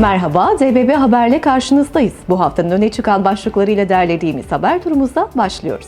Merhaba, DBB Haber'le karşınızdayız. Bu haftanın öne çıkan başlıklarıyla derlediğimiz haber turumuzda başlıyoruz.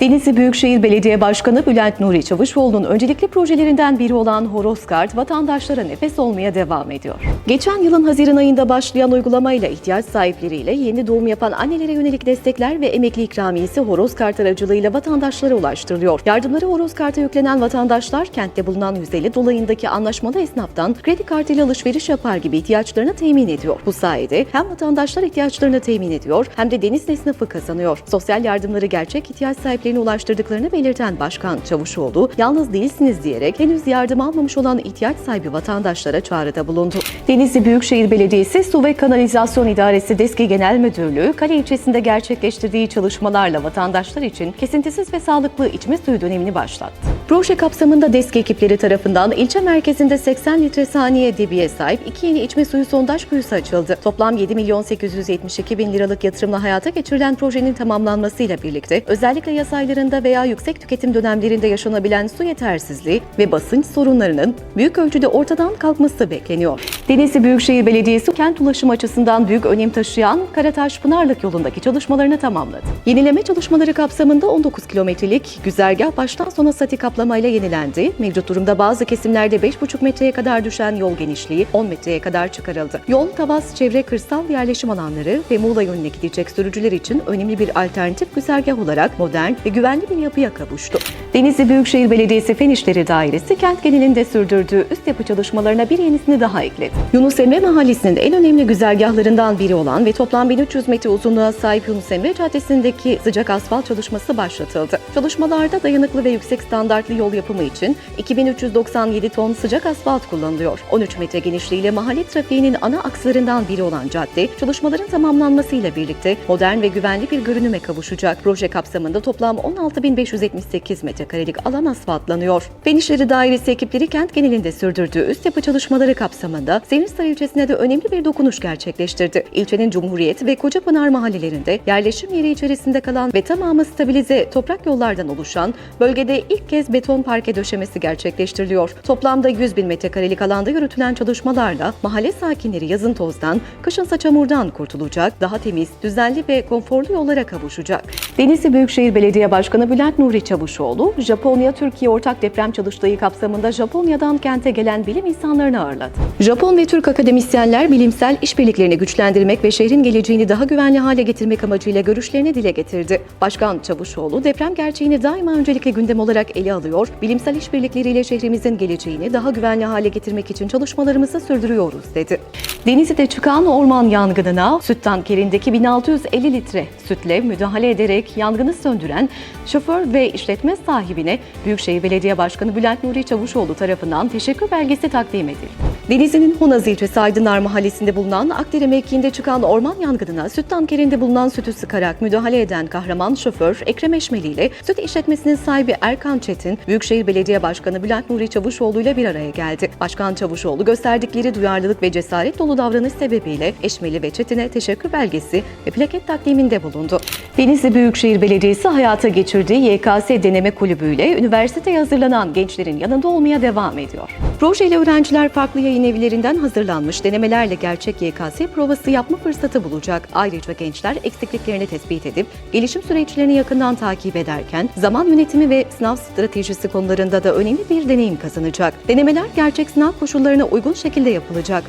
Denizli Büyükşehir Belediye Başkanı Bülent Nuri Çavuşoğlu'nun öncelikli projelerinden biri olan Horoz Kart vatandaşlara nefes olmaya devam ediyor. Geçen yılın Haziran ayında başlayan uygulamayla ihtiyaç sahipleriyle yeni doğum yapan annelere yönelik destekler ve emekli ikramiyesi Horoz Kart aracılığıyla vatandaşlara ulaştırılıyor. Yardımları Horoz Kart'a yüklenen vatandaşlar kentte bulunan 150 dolayındaki anlaşmalı esnaftan kredi kartıyla alışveriş yapar gibi ihtiyaçlarını temin ediyor. Bu sayede hem vatandaşlar ihtiyaçlarını temin ediyor hem de deniz esnafı kazanıyor. Sosyal yardımları gerçek ihtiyaç sahiplerine ulaştırdıklarını belirten Başkan Çavuşoğlu, yalnız değilsiniz diyerek henüz yardım almamış olan ihtiyaç sahibi vatandaşlara çağrıda bulundu. Denizli Büyükşehir Belediyesi Su ve Kanalizasyon İdaresi Deski Genel Müdürlüğü, Kale ilçesinde gerçekleştirdiği çalışmalarla vatandaşlar için kesintisiz ve sağlıklı içme suyu dönemini başlattı. Proje kapsamında DESK ekipleri tarafından ilçe merkezinde 80 litre saniye debiye sahip iki yeni içme suyu sondaj kuyusu açıldı. Toplam 7 milyon 872 bin liralık yatırımla hayata geçirilen projenin tamamlanmasıyla birlikte özellikle yaz aylarında veya yüksek tüketim dönemlerinde yaşanabilen su yetersizliği ve basınç sorunlarının büyük ölçüde ortadan kalkması bekleniyor. Denizli Büyükşehir Belediyesi kent ulaşım açısından büyük önem taşıyan Karataş-Pınarlık yolundaki çalışmalarını tamamladı. Yenileme çalışmaları kapsamında 19 kilometrelik güzergah baştan sona statik kaplamayla yenilendi. Mevcut durumda bazı kesimlerde 5,5 metreye kadar düşen yol genişliği 10 metreye kadar çıkarıldı. Yol, Tavas, çevre kırsal yerleşim alanları ve Muğla yönüne gidecek sürücüler için önemli bir alternatif güzergah olarak modern ve güvenli bir yapıya kavuştu. Denizli Büyükşehir Belediyesi Fen İşleri Dairesi kent genelinde sürdürdüğü üst yapı çalışmalarına bir yenisini daha ekledi. Yunus Emre Mahallesi'nin en önemli güzergahlarından biri olan ve toplam 1300 metre uzunluğa sahip Yunus Emre Caddesi'ndeki sıcak asfalt çalışması başlatıldı. Çalışmalarda dayanıklı ve yüksek standartlı yol yapımı için 2397 ton sıcak asfalt kullanılıyor. 13 metre genişliğiyle mahalle trafiğinin ana akslarından biri olan cadde, çalışmaların tamamlanmasıyla birlikte modern ve güvenli bir görünüme kavuşacak. Proje kapsamında toplam 16.578 metrekarelik alan asfaltlanıyor. Fen Dairesi ekipleri kent genelinde sürdürdüğü üst yapı çalışmaları kapsamında Sevinçsar ilçesine de önemli bir dokunuş gerçekleştirdi. İlçenin Cumhuriyet ve Kocapınar mahallelerinde yerleşim yeri içerisinde kalan ve tamamı stabilize toprak yollardan oluşan bölgede ilk kez beton parke döşemesi gerçekleştiriliyor. Toplamda 100 bin metrekarelik alanda yürütülen çalışmalarla mahalle sakinleri yazın tozdan, kışınsa çamurdan kurtulacak, daha temiz, düzenli ve konforlu yollara kavuşacak. Denizli Büyükşehir Belediye Başkanı Bülent Nuri Çavuşoğlu, Japonya-Türkiye ortak deprem çalıştayı kapsamında Japonya'dan kente gelen bilim insanlarını ağırladı. Japon ve Türk akademisyenler bilimsel işbirliklerini güçlendirmek ve şehrin geleceğini daha güvenli hale getirmek amacıyla görüşlerini dile getirdi. Başkan Çavuşoğlu, deprem gerçeğini daima öncelikle gündem olarak ele alıyor, bilimsel işbirlikleriyle şehrimizin geleceğini daha güvenli hale getirmek için çalışmalarımızı sürdürüyoruz dedi. Denizli'de çıkan orman yangınına süt tankerindeki 1650 litre sütle müdahale ederek yangını söndüren şoför ve işletme sahibine Büyükşehir Belediye Başkanı Bülent Nuri Çavuşoğlu tarafından teşekkür belgesi takdim edildi. Denizli'nin Honaz ilçesi Aydınlar Mahallesi'nde bulunan Akdere mevkiinde çıkan orman yangınına süt tankerinde bulunan sütü sıkarak müdahale eden kahraman şoför Ekrem Eşmeli ile süt işletmesinin sahibi Erkan Çetin, Büyükşehir Belediye Başkanı Bülent Nuri Çavuşoğlu ile bir araya geldi. Başkan Çavuşoğlu gösterdikleri duyarlılık ve cesaret dolu davranış sebebiyle Eşmeli ve Çetin'e teşekkür belgesi ve plaket takdiminde bulundu. Denizli Büyükşehir Belediyesi hayata geçirdiği YKS Deneme Kulübü ile üniversiteye hazırlanan gençlerin yanında olmaya devam ediyor. Projeyle öğrenciler farklı yayın evlerinden hazırlanmış denemelerle gerçek YKS provası yapma fırsatı bulacak. Ayrıca gençler eksikliklerini tespit edip gelişim süreçlerini yakından takip ederken zaman yönetimi ve sınav stratejisi konularında da önemli bir deneyim kazanacak. Denemeler gerçek sınav koşullarına uygun şekilde yapılacak.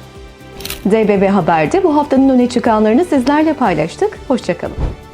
DBB Haber'de bu haftanın öne çıkanlarını sizlerle paylaştık. Hoşçakalın.